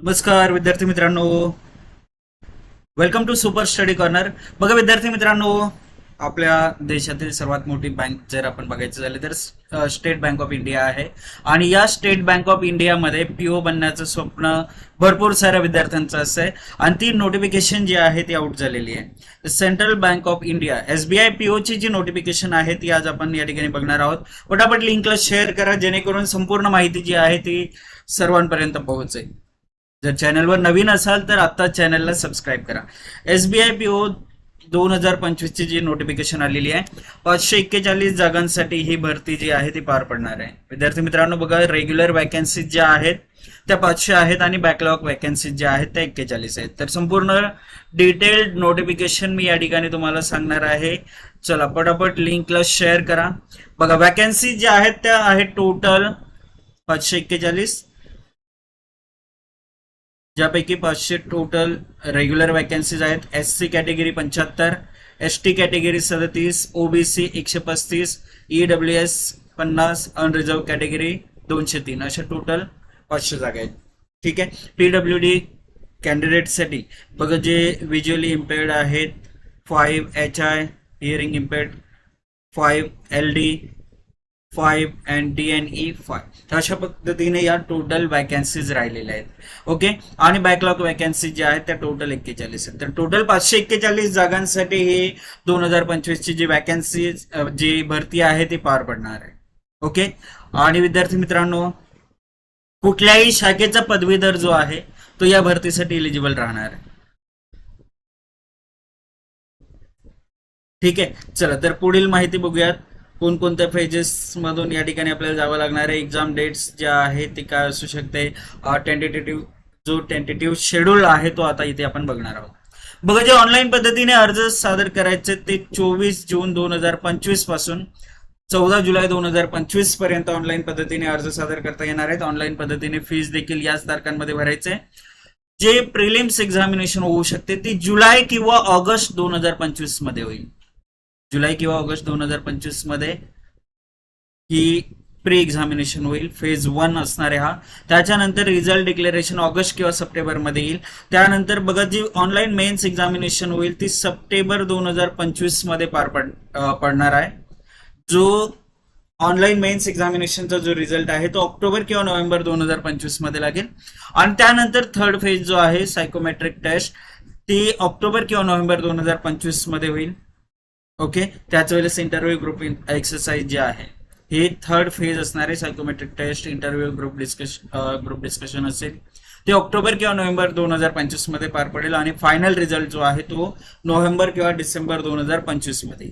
नमस्कार विद्यार्थी मित्रांनो. Welcome to Super Study Corner बघा विद्यार्थी मित्रांनो आपल्या देशातील सर्वात मोठी बँक जर आपण बघायचं झालं तर स्टेट बँक ऑफ इंडिया आहे. आणि या स्टेट बँक ऑफ इंडियामध्ये पीओ बनण्याचं स्वप्न भरपूर साऱ्या विद्यार्थ्यांचं असं आहे. आणि ती नोटिफिकेशन जी आहे ती आउट झालेली आहे. Central Bank of India SBI पीओची जी नोटिफिकेशन आहे ती आज आपण या ठिकाणी बघणार आहोत. पटापट लिंकला शेअर करा जेणेकरून संपूर्ण माहिती जी आहे ती सर्वांपर्यंत पोहोचेल. जर चॅनलवर नवीन असाल तर आता चॅनलला सबस्क्राईब करा. एसबीआय ओ दोन हजार पंचवीसची जी नोटिफिकेशन आलेली आहे पाचशे एक्केचाळीस जागांसाठी ही भरती जी आहे ती पार पडणार आहे. विद्यार्थी मित्रांनो बघा रेग्युलर वॅकन्सीज ज्या आहेत त्या पाचशे आहेत आणि बॅकलॉग वॅकन्सीज ज्या आहेत त्या एक्केचाळीस आहेत. तर संपूर्ण डिटेल्ड नोटिफिकेशन मी या ठिकाणी तुम्हाला सांगणार आहे. चला पटापट लिंकला शेअर करा. बघा वॅकन्सी ज्या आहेत त्या आहेत टोटल पाचशे एक्केचाळीस. ज्यापैकी पाचशे टोटल रेग्युलर वॅकन्सीज आहेत. एस सी कॅटेगरी पंच्याहत्तर एस टी कॅटेगरी सदतीस ओबीसी एकशे पस्तीस ई डब्ल्यू एस पन्नास अनरिझर्व कॅटेगरी दोनशे तीन. अशा टोटल पाचशे जागा आहेत. ठीक आहे? पी डब्ल्यू डी कॅन्डिडेटसाठी बघा जे विज्युअली इम्पेअर्ड आहेत. Five H I hearing impaired five L D five and D N E five अशा पद्धतीने या टोटल वॅकन्सीज राहिलेल्या आहेत. ओके आणि बॅकलॉग वॅकन्सी ज्या आहेत त्या टोटल एक्केचाळीस आहेत. तर टोटल पाचशे एक्केचाळीस जागांसाठी ही दोन हजार पंचवीसची जी वॅकन्सी जी भरती आहे ती पार पडणार आहे. ओके आणि विद्यार्थी मित्रांनो कुठल्याही शाखेचा पदवीधर जो आहे तो या भरतीसाठी एलिजिबल राहणार आहे. ठीक आहे? चला तर पुढील माहिती बघूयात. कोणकोणत्या फेजेस मधून या ठिकाणी आपल्याला जावं लागणार आहे? एक्झाम डेट्स ज्या आहेत ते काय असू शकते? टेंटेटिव्ह जो टेंटेटिव्ह शेड्यूल आहे तो आता इथे आपण बघणार आहोत. बघा जे ऑनलाईन पद्धतीने अर्ज सादर करायचे ते चोवीस जून दोन हजार पंचवीसपासून चौदा जुलै दोन हजार पंचवीसपर्यंत ऑनलाईन पद्धतीने अर्ज सादर करता येणार आहेत. ऑनलाईन पद्धतीने फीस देखील याच तारखांमध्ये भरायचे. जे प्रिलिम्स एक्झामिनेशन होऊ शकते ती जुलै किंवा ऑगस्ट दोन हजार पंचवीसमध्ये होईल. जुलै किंवा ऑगस्ट दोन हजार पंचवीसमध्ये ही प्री एक्झामिनेशन होईल. फेज वन असणार आहे हा. त्याच्यानंतर रिझल्ट डिक्लेरेशन ऑगस्ट किंवा सप्टेंबरमध्ये येईल. त्यानंतर बघा जी ऑनलाईन मेन्स एक्झामिनेशन होईल ती सप्टेंबर दोन हजार पंचवीसमध्ये पार पड पडणार आहे. जो ऑनलाईन मेन्स एक्झामिनेशनचा जो रिझल्ट आहे तो ऑक्टोबर किंवा नोव्हेंबर दोन हजार पंचवीसमध्ये लागेल. आणि त्यानंतर थर्ड फेज जो आहे सायकोमेट्रिक टेस्ट ती ऑक्टोबर किंवा नोव्हेंबर दोन हजार पंचवीसमध्ये होईल. ओके? त्याच वेळेस इंटरव्ह्यू ग्रुप एक्सरसाइज जे आहे हे थर्ड फेज असणारे psychometric test interview group discussion group discussion असेल. ते ऑक्टोबर किंवा नोव्हेंबर दोन हजार पंचवीसमध्ये पार पडेल आणि फायनल रिझल्ट जो आहे तो नोव्हेंबर किंवा डिसेंबर दोन हजार पंचवीसमध्ये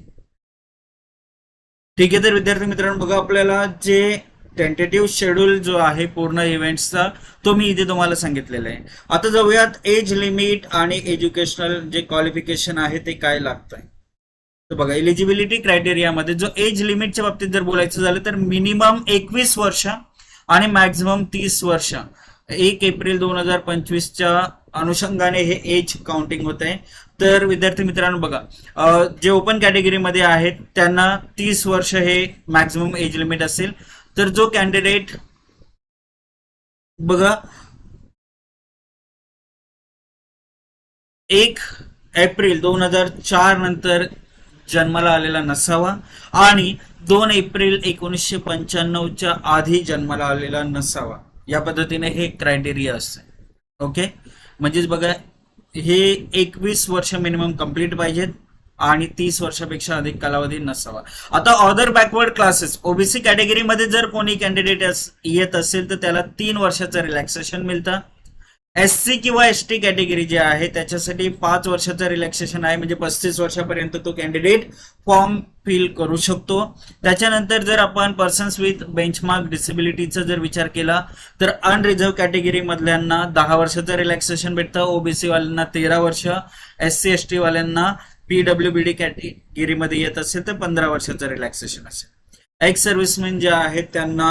ठीक आहे तर विद्यार्थी मित्रांनो बघा आपल्याला जे टेंटेटिव्ह शेड्यूल जो आहे पूर्ण इव्हेंट्सचा तो मी इथे तुम्हाला सांगितलेला आहे. आता जाऊयात एज लिमिट आणि एज्युकेशनल जे क्वालिफिकेशन आहे ते काय लागतंय? बघा एलिजिबिलिटी क्रायटेरियामध्ये जो एज लिमिटच्या बाबतीत जर बोलायचं झालं तर मिनिमम एकवीस वर्ष आणि मॅक्झिमम तीस वर्ष. एक एप्रिल दोन हजार पंचवीसच्या अनुषंगाने हे एज काउंटिंग होत आहे. तर विद्यार्थी मित्रांनो बघा जे ओपन कॅटेगरीमध्ये आहेत त्यांना तीस वर्ष हे मॅक्झिमम एज लिमिट असेल. तर जो कॅन्डिडेट बघा एक एप्रिल दोन हजार चार नंतर जन्माला आलेला नसावा. आणि दोन एप्रिल एकोणीसशे पंच्याण्णवच्या आधी जन्माला आलेला नसावा. या पद्धतीने हे क्रायटेरिया असते. ओके म्हणजेच बघा हे एकवीस वर्ष मिनिमम कंप्लीट पाहिजेत आणि तीस वर्षापेक्षा अधिक कालावधी नसावा. आता ऑदर बॅकवर्ड क्लासेस ओबीसी कॅटेगरीमध्ये जर कोणी कॅन्डिडेट येत असेल तर त्याला तीन वर्षाचं रिलॅक्सेशन मिळतं. एस सी किंवा एस टी कॅटेगरी जी आहे त्याच्यासाठी पाच वर्षाचं रिलॅक्सेशन आहे म्हणजे पस्तीस वर्षापर्यंत तो कॅन्डिडेट फॉर्म फिल करू शकतो. त्याच्यानंतर जर आपण पर्सन्स विथ बेंचमार्क डिसेबिलिटीचा जर विचार केला तर अनरिझर्व कॅटेगरीमधल्यांना दहा वर्षाचं रिलॅक्सेशन भेटतं ओबीसी वाल्यांना तेरा वर्ष एस सी एस टी वाल्यांना पीडब्ल्यू बी डी कॅटेगरीमध्ये येत असेल तर पंधरा वर्षाचं रिलॅक्सेशन असेल. एक्स सर्व्हिसमॅन जे आहेत त्यांना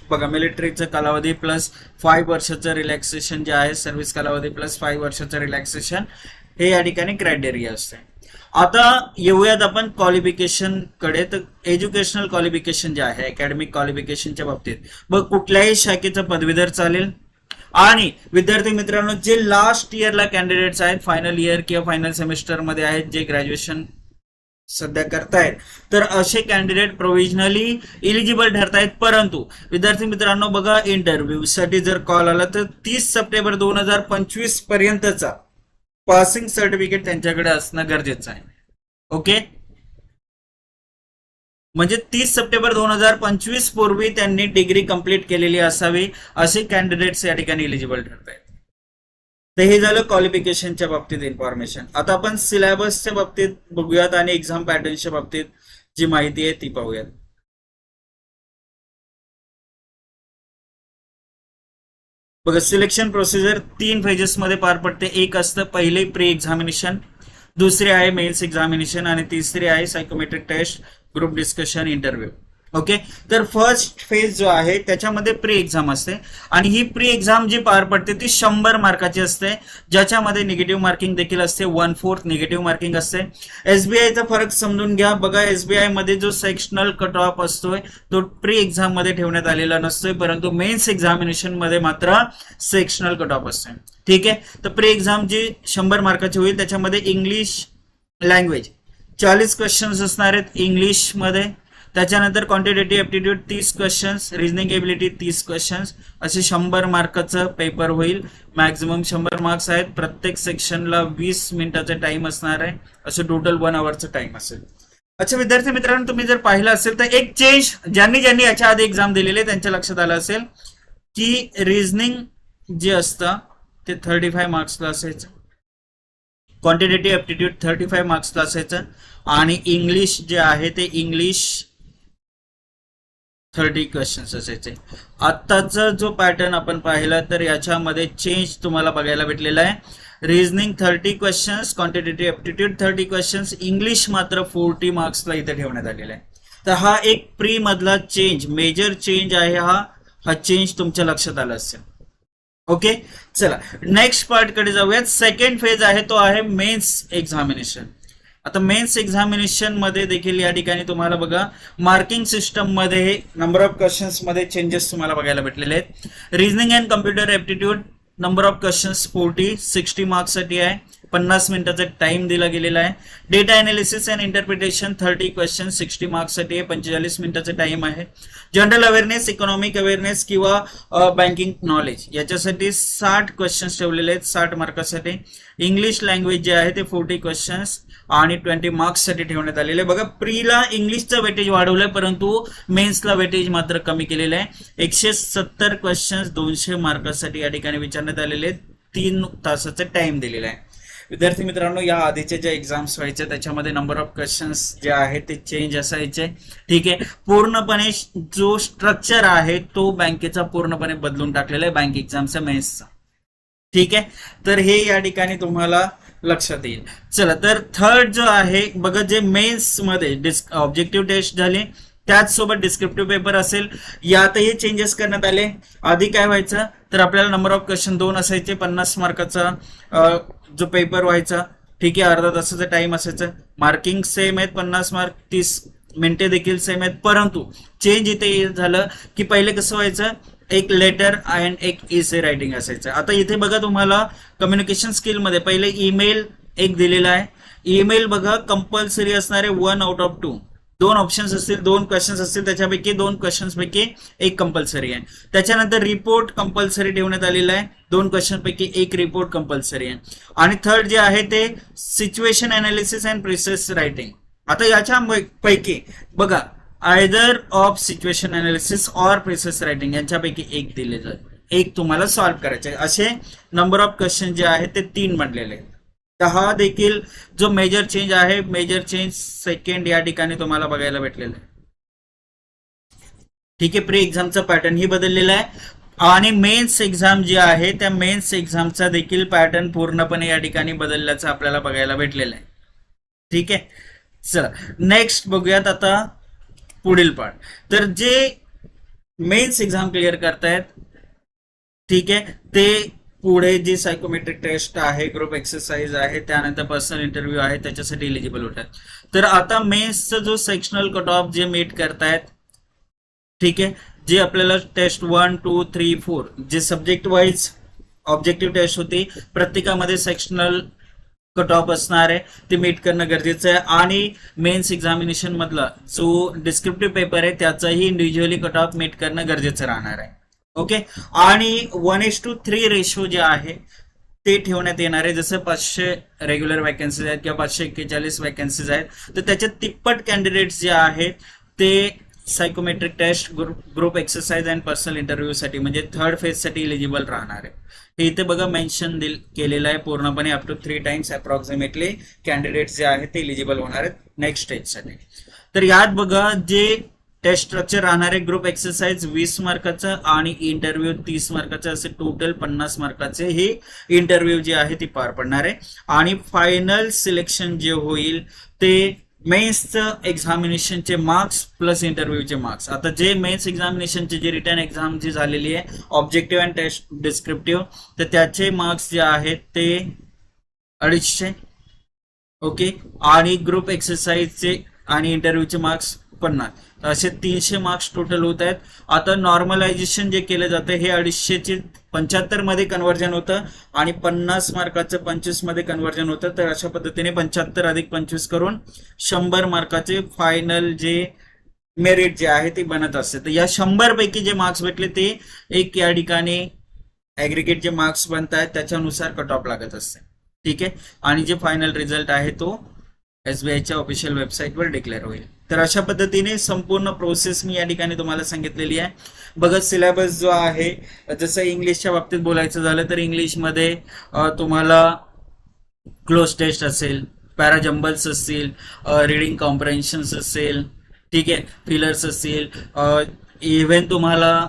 बघा मिलिटरीचा कालावधी प्लस फाईव्ह वर्षाचं रिलॅक्सेशन जे आहे सर्व्हिस कालावधी प्लस फाईव्ह वर्षाचं रिलॅक्सेशन हे या ठिकाणी क्रायटेरिया असते. आता येऊयात आपण क्वालिफिकेशनकडे. तर एज्युकेशनल क्वालिफिकेशन जे आहे अकॅडमिक क्वालिफिकेशनच्या बाबतीत. बघ कुठल्याही शाखेचं पदवीधर चालेल. आणि विद्यार्थी मित्रांनो जे लास्ट इयरला कॅन्डिडेट्स आहेत फायनल इयर किंवा फायनल सेमिस्टरमध्ये आहेत जे ग्रॅज्युएशन सध्या करतायत. तर असे कॅन्डिडेट प्रोव्हिजनली इलिजिबल ठरतायत परंतु विद्यार्थी मित्रांनो बघा इंटरव्ह्यू साठी जर कॉल आला तर तीस सप्टेंबर दोन हजार पंचवीस पर्यंतचा पासिंग सर्टिफिकेट त्यांच्याकडे असणं गरजेचं आहे. ओके? म्हणजे तीस सप्टेंबर दोन हजार पंचवीस पूर्वी त्यांनी डिग्री कंप्लीट केलेली असावी असे कॅन्डिडेट्स या ठिकाणी इलिजिबल ठरत आहेत तर हे झालं क्वालिफिकेशनच्या बाबतीत इन्फॉर्मेशन आता आपण सिलेबसच्या बाबतीत बघूयात आणि एक्झाम पॅटर्नच्या बाबतीत जी माहिती आहे ती पाहूयात. बघा सिलेक्शन प्रोसिजर तीन फेजेस मध्ये पार पडते. एक असतं पहिले प्री एक्झामिनेशन दुसरे आहे मेन्स एक्झामिनेशन आणि तिसरे आहे psychometric test group discussion interview okay? तर फर्स्ट फेज जो आहे त्याच्यामध्ये प्री एक्झाम असते. आणि ही प्री एक्झाम जी पार पडते ती शंभर मार्काची असते. ज्याच्यामध्ये निगेटिव्ह मार्किंग देखील असते वन फोर्थ निगेटिव्ह मार्किंग असते एसबीआयचा फरक समजून घ्या. बघा एसबीआयमध्ये जो सेक्शनल कट ऑफ असतोय तो प्री एक्झाममध्ये ठेवण्यात आलेला नसतोय परंतु मेन्स एक्झामिनेशनमध्ये मात्र सेक्शनल कट ऑफ असतोय ठीक आहे? तर प्री एक्झाम जी शंभर मार्काची होईल त्याच्यामध्ये इंग्लिश लँग्वेज चाळीस क्वेश्चन्स असणार आहेत इंग्लिशमध्ये त्याच्यानंतर क्वांटिटेटिव्ह ॲप्टिट्यूड तीस क्वेश्चन्स रिजनिंग एबिलिटी तीस क्वेश्चन्स असे शंभर मार्काचं पेपर होईल. मॅक्झिमम शंभर मार्क्स आहेत. प्रत्येक सेक्शनला वीस मिनिटाचा टाइम असणार आहे. असं टोटल वन आवरचं टाइम असेल. अच्छा विद्यार्थी मित्रांनो तुम्ही जर पाहिलं असेल तर एक चेंज ज्यांनी ज्यांनी याच्या आधी एक्झाम दिलेली आहे त्यांच्या लक्षात आलं असेल की रिजनिंग जे असतं ते थर्टी फाय मार्क्सला असायचं. क्वांटिटेटिव्ह ॲप्टिट्यूड थर्टी फाय मार्क्सला असायचं. आणि इंग्लिश जे आहे ते इंग्लिश थर्टी क्वेश्चन्स असायचे. आत्ताचा जो पॅटर्न आपण पाहिला तर याच्यामध्ये चेंज तुम्हाला बघायला भेटलेला आहे. Reasoning thirty questions quantitative aptitude thirty questions English मात्र फोर्टी मार्क्सला इथे ठेवण्यात आलेला आहे. तर हा एक प्री मधला चेंज मेजर चेंज आहे हा. हा चेंज तुमच्या लक्षात आला असेल. ओके चला नेक्स्ट पार्टकडे जाऊयात. सेकंड फेज आहे तो आहे मेन्स एक्झामिनेशन आता मेन्स एक्झामिनेशनमध्ये देखील या ठिकाणी तुम्हाला बघा मार्किंग सिस्टममध्ये नंबर ऑफ क्वेश्चन्समध्ये चेंजेस तुम्हाला बघायला भेटलेले आहेत. Reasoning and computer aptitude number of questions forty sixty मार्क्ससाठी आहे. पन्नास मिनिटाचा टाइम दिला गेलेला आहे. Data analysis and interpretation thirty question sixty मार्क्ससाठी आहे. पंचेचाळीस मिनिटाचा टाइम आहे. जनरल अवेअरनेस इकॉनॉमिक अवेअरनेस किंवा बँकिंग नॉलेज याच्यासाठी साठ क्वेश्चन्स ठेवलेले आहेत साठ मार्कासाठी इंग्लिश लँग्वेज जे आहे ते फोर्टी क्वेश्चन्स आणि ट्वेंटी मार्क्ससाठी ठेवण्यात आलेले. बघा प्रीला इंग्लिशचं वेटेज वाढवलंय परंतु मेन्सला वेटेज मात्र कमी केलेलं आहे. एकशे सत्तर क्वेश्चन्स दोनशे मार्कासाठी या ठिकाणी विचारण्यात आलेले तीन तासाचा टाइम दिलेला आहे. विद्यार्थी मित्रांनो या आधीचे जे एक्झाम्स व्हायचे त्याच्यामध्ये नंबर ऑफ क्वेश्चन्स जे आहेत ते चेंज असायचे. ठीक आहे. पूर्णपणे जो स्ट्रक्चर आहे तो बँकेचा पूर्णपणे बदलून टाकलेला आहे बँक एक्झामचा मेन्सचा ठीक आहे. तर हे या ठिकाणी तुम्हाला लक्षात येईल. चला तर थर्ड जो आहे बघा जे मेन्समध्ये डिस्क ऑब्जेक्टिव्ह टेस्ट झाले त्याच सोबत डिस्क्रिप्टिव्ह पेपर असेल. यातही चेंजेस करण्यात आले. आधी काय व्हायचं? तर आपल्याला नंबर ऑफ क्वेश्चन दोन असायचे पन्नास मार्काचा जो पेपर व्हायचा ठीक आहे अर्धा तासाचा टाइम असायचा. मार्किंग सेम आहेत पन्नास मार्क तीस मिनिटे देखील सेम आहेत. परंतु चेंज इथे झालं की पहिले कसं व्हायचं? एक लेटर अँड एक इसे रायटिंग असायचं. आता इथे बघा तुम्हाला कम्युनिकेशन स्किलमध्ये पहिले ईमेल एक दिलेला आहे. ईमेल बघा कंपल्सरी असणारे वन आउट ऑफ टू दोन ऑप्शन्स असतील दोन क्वेश्चन्स असतील त्याच्यापैकी दोन क्वेश्चन्स पैकी एक कंपल्सरी आहे. त्याच्यानंतर रिपोर्ट कंपल्सरी ठेवण्यात आलेला आहे. दोन क्वेश्चन पैकी एक रिपोर्ट कंपल्सरी आहे. आणि थर्ड जे आहे ते situation analysis and precis writing आता याच्या पैकी बघा either of situation analysis or precis writing यांच्यापैकी एक दिले जाईल. एक तुम्हाला सॉल्व्ह करायचे असे नंबर ऑफ क्वेश्चन जे आहेत ते तीन बनलेले आहेत. तर हा देखील जो मेजर चेंज आहे मेजर चेंज सेकंड या ठिकाणी तुम्हाला बघायला भेटलेला आहे. ठीक आहे प्री एक्झामचा पॅटर्न ही बदललेला आहे. आणि मेन्स एक्झाम जी आहे त्या मेन्स एक्झामचा देखील पॅटर्न पूर्णपणे या ठिकाणी बदलल्याचं आपल्याला बघायला भेटलेलं आहे. ठीक आहे? चला नेक्स्ट बघूयात आता पुढील पार्ट तर जे मेन्स एक्झाम क्लिअर करतायत ठीक आहे ते पुढे जी सायकोमेट्रिक टेस्ट आहे ग्रुप एक्सरसाइज आहे त्यानंतर पर्सनल इंटरव्ह्यू आहे त्याच्यासाठी इलिजिबल होतात. तर आता मेन्सचा जो सेक्शनल कट ऑफ जे मीट करतायत ठीक आहे जे आपल्याला test one two three four जे सब्जेक्ट वाईज ऑब्जेक्टिव्ह टेस्ट होती प्रत्येकामध्ये सेक्शनल कट ऑफ असणार आहे. ते मीट करणं गरजेचं आहे. आणि मेन्स एक्झामिनेशन मधला जो डिस्क्रिप्टिव्ह पेपर आहे त्याचाही इंडिव्हिज्युअली कट ऑफ मीट करणं गरजेचं राहणार आहे. ओके आणि one is to three ratio जे आहे ते ठेवण्यात येणार आहे. जसं पाचशे रेग्युलर वॅकन्सीज आहेत किंवा पाचशे एक्केचाळीस वॅकन्सीज आहेत तर त्याच्यात तिप्पट कॅन्डिडेट्स जे आहेत ते psychometric test group exercise and personal इंटरव्ह्यूसाठी म्हणजे थर्ड फेजसाठी इलिजिबल राहणार आहे. हे इथे बघा मेन्शन केलेलं आहे पूर्णपणे up to three times approximately candidate जे आहेत ते इलिजिबल होणार आहेत नेक्स्ट स्टेजसाठी तर यात बघा जे टेस्ट स्ट्रक्चर राहणार आहे ग्रुप एक्सरसाइज वीस मार्काचं आणि इंटरव्ह्यू तीस मार्काचं असे टोटल पन्नास मार्काचे हे इंटरव्ह्यू जे आहे ती पार पडणार आहे. आणि फायनल सिलेक्शन जे होईल ते मेन्सचं एक्झामिनेशनचे मार्क्स प्लस इंटरव्ह्यूचे मार्क्स आता जे मेन्स एक्झामिनेशनचे जे रिटर्न एक्झाम जी झालेली आहे ऑब्जेक्टिव्ह अँड टेस्ट डिस्क्रिप्टिव्ह तर त्याचे मार्क्स जे आहेत ते अडीचशे. ओके आणि ग्रुप एक्सरसाइजचे आणि इंटरव्ह्यूचे मार्क्स पन्नास असे तीनशे मार्क्स टोटल होत आहेत. आता नॉर्मलायझेशन जे केलं जातं हे अडीचशेचे पंच्याहत्तरमध्ये कन्वर्जन होतं आणि पन्नास मार्काचं पंचवीसमध्ये कन्वर्जन होतं. तर अशा पद्धतीने पंच्याहत्तर अधिक पंचवीस करून शंभर मार्काचे फायनल जे मेरिट जे आहे ते बनत असते. तर या शंभरपैकी जे मार्क्स भेटले ते एक या ठिकाणी ॲग्रिगेट जे मार्क्स बनत आहेत त्याच्यानुसार कट ऑफ लागत असते. ठीक आहे? आणि जे फायनल रिझल्ट आहे तो एस बी आयच्या ऑफिशियल वेबसाईटवर डिक्लेअर होईल. तर अशा पद्धतीने संपूर्ण प्रोसेस मी या ठिकाणी तुम्हाला सांगितलेली आहे. बघा सिलेबस जो आहे जसं इंग्लिशच्या बाबतीत बोलायचं झालं तर इंग्लिशमध्ये तुम्हाला क्लोज टेस्ट असेल पॅराजम्बल्स असतील रिडिंग कॉम्प्रेन्शन्स असेल ठीक आहे फिलर्स असतील इव्हन तुम्हाला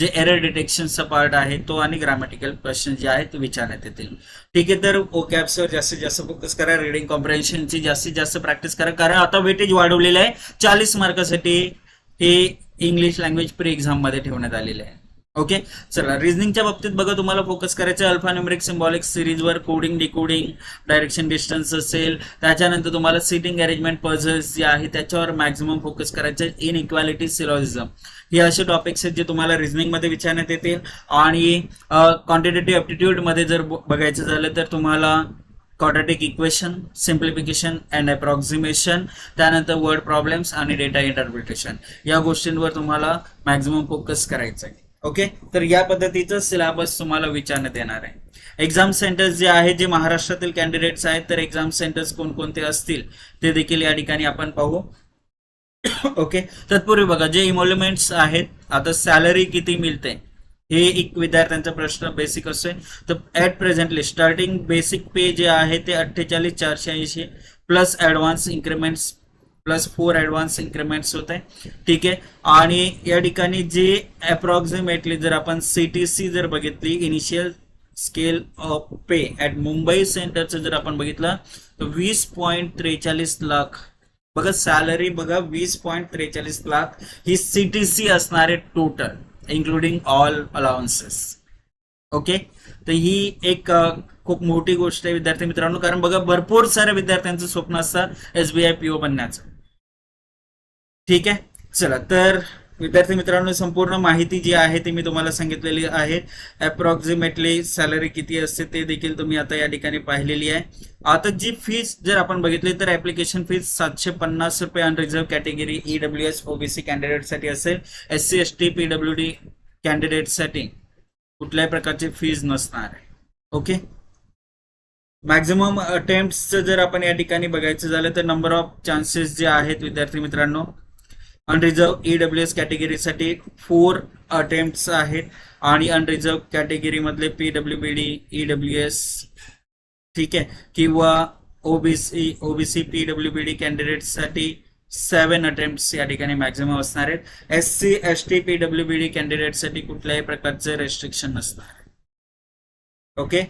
जे एरर डिटेक्शनचा पार्ट आहे तो आणि ग्रामॅटिकल क्वेश्चन जे आहेत ते विचारण्यात येतील. ठीक आहे तर ओकॅप्सवर जास्तीत जास्त फोकस करा रिडिंग कॉम्प्रेन्शनची जास्तीत जास्त प्रॅक्टिस करा कारण आता वेटेज वाढवलेलं आहे. चाळीस मार्कासाठी हे इंग्लिश लँग्वेज प्री एक्झाममध्ये ठेवण्यात आलेले आहे. ओके चला रिझनिंगच्या बाबतीत बघा तुम्हाला फोकस करायचं अल्फा न्यूमरिक सिम्बॉलिक सिरीजवर कोडिंग डिकोडिंग डायरेक्शन डिस्टन्स असेल. त्याच्यानंतर तुम्हाला सिटिंग अरेंजमेंट पझल्स जे आहे त्याच्यावर मॅक्झिमम फोकस करायचं इन इक्वॅलिटी सिलॉजिझम हे असे टॉपिक्स आहेत जे तुम्हाला रिझनिंगमध्ये विचारण्यात येतील. आणि क्वांटिटेटिव्ह ॲप्टिट्यूडमध्ये जर बघायचं झालं तर तुम्हाला quadratic equation simplification and approximation त्यानंतर वर्ड प्रॉब्लेम्स आणि डेटा इंटरप्रिटेशन या गोष्टींवर तुम्हाला मॅक्झिमम फोकस करायचं आहे ओके? तर या पद्धतीचं सिलेबस तुम्हाला विचारण्यात येणार आहे. एक्झाम सेंटर्स जे आहेत जे महाराष्ट्रातील कॅन्डिडेट्स आहेत तर एक्झाम सेंटर्स कोणकोणते असतील ते देखील या ठिकाणी आपण पाहू. ओके? तत्पूर्वी बघा जे इमोल्युमेंट्स आहेत आता सॅलरी किती मिळते? हे एक विद्यार्थ्यांचा प्रश्न बेसिक असतोय. तर at presently starting basic pay जे आहे ते अठ्ठेचाळीस चारशे ऐंशी plus advance increments plus four advance increments होत. आहे ठीक आहे. आणि या ठिकाणी जे अप्रॉक्सिमेटली जर आपण सीटीसी जर बघितली initial scale of pay at Mumbai सेंटरचं जर आपण बघितलं तर वीस पॉईंट त्रेचाळीस लाख. बघा सॅलरी बघा वीस पॉईंट त्रेचाळीस लाख. ही सीटीसी असणारे total including all allowances okay तर ही एक खूप मोठी गोष्ट आहे विद्यार्थी मित्रांनो. कारण बघा भरपूर साऱ्या विद्यार्थ्यांचं स्वप्न असतं एसबीआय पीओ बनण्याचं. ठीक आहे. चला तर विद्यार्थी मित्रांनो संपूर्ण माहिती जी आहे ती मी तुम्हाला सांगितलेली आहे. अप्रॉक्सिमेटली सॅलरी किती असते ते देखील तुम्ही आता या ठिकाणी पाहिलेली आहे. आता जी फीज जर आपण बघितली तर ऍप्लिकेशन फीज सातशे पन्नास रुपये unreserved category EW S OBC कॅन्डिडेटसाठी असेल. S C S T PW D कॅन्डिडेटसाठी कुठल्याही प्रकारची फीज नसणार आहे. ओके मॅक्झिमम अटेम्प्टचं जर आपण या ठिकाणी बघायचं झालं तर नंबर ऑफ चान्सेस जे आहेत विद्यार्थी मित्रांनो अनरिझर्व ईडब्ल्यू एस कॅटेगरीसाठी फोर अटेम्प्ट्स आहेत. आणि unreserved कॅटेगरीमधले P W B D E W S ठीक आहे. किंवा OBC OBC P W B D कॅन्डिडेटसाठी seven attempt या ठिकाणी मॅक्झिमम असणार आहेत. S C S T P W B D कॅन्डिडेटसाठी कुठल्याही प्रकारचे रेस्ट्रिक्शन नसणार. ओके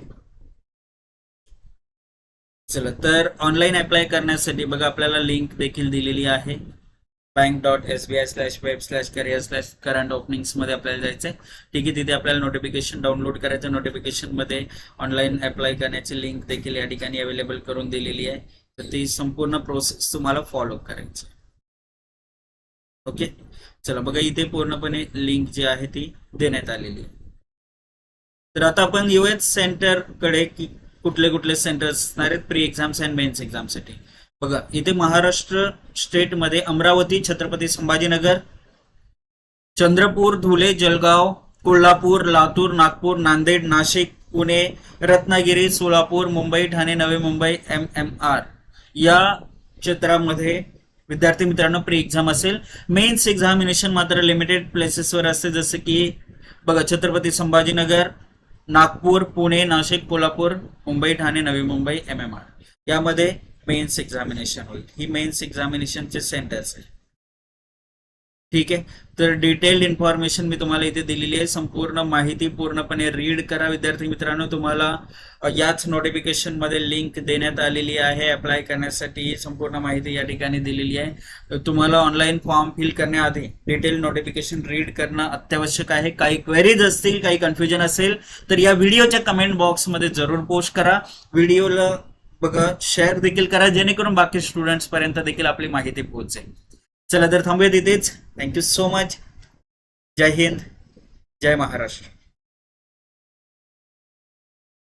चला तर ऑनलाईन अप्लाय करण्यासाठी बघा आपल्याला लिंक देखील दिलेली आहे. Bank dot S B I slash web slash career slash current ओपनिंग्समध्ये आपल्याला जायचं आहे ठीक आहे तिथे आपल्याला नोटिफिकेशन डाउनलोड करायचं. नोटिफिकेशनमध्ये ऑनलाईन अप्लाय करण्याची लिंक देखील या ठिकाणी अवेलेबल करून दिलेली आहे. तर ती संपूर्ण प्रोसेस तुम्हाला फॉलो करायची ओके चला बघा इथे पूर्णपणे लिंक जी आहे ती देण्यात आलेली आहे. तर आता आपण युएस सेंटरकडे की कुठले कुठले सेंटर्स असणार आहेत प्री एक्झाम्स अँड मेन्स एक्झामसाठी बघा इथे महाराष्ट्र स्टेटमध्ये Amravati Chhatrapati Sambhajinagar Chandrapur Dhule Jalgaon Kolhapur Latur Nagpur Nanded Nashik Pune Ratnagiri Solapur Mumbai Thane Navi Mumbai M M R या क्षेत्रामध्ये विद्यार्थी मित्रांनो प्री एक्झाम असेल. मेन्स एक्झामिनेशन मात्र लिमिटेड प्लेसेसवर असते. जसं की बघा Chhatrapati Sambhajinagar Nagpur Pune Nashik Kolhapur Mumbai Thane Navi Mumbai M M R यामध्ये मेन्स एक्झामिनेशन होईल. ही मेन्स एक्झामिनेशनचे सेंटर्स आहे ठीक आहे? तर डिटेल्ड इन्फॉर्मेशन मी तुम्हाला इथे दिलेली आहे. संपूर्ण माहिती पूर्णपणे रीड करा विद्यार्थी मित्रांनो. तुम्हाला याच नोटिफिकेशनमध्ये लिंक देण्यात आलेली आहे. अप्लाय करण्यासाठी संपूर्ण माहिती या ठिकाणी दिलेली आहे. तर तुम्हाला ऑनलाईन फॉर्म फिल करण्याआधी डिटेल नोटिफिकेशन रीड करणं अत्यावश्यक आहे. काही क्वेरीज असतील काही कन्फ्युजन असेल तर या व्हिडिओच्या कमेंट बॉक्समध्ये जरूर पोस्ट करा. व्हिडिओला बघा शेअर देखील करा जेणेकरून बाकी स्टुडंट्स पर्यंत देखील आपली माहिती पोहोचेल. चला तर थांबूया तिथेच थँक्यू सो मच जय हिंद. जय महाराष्ट्र.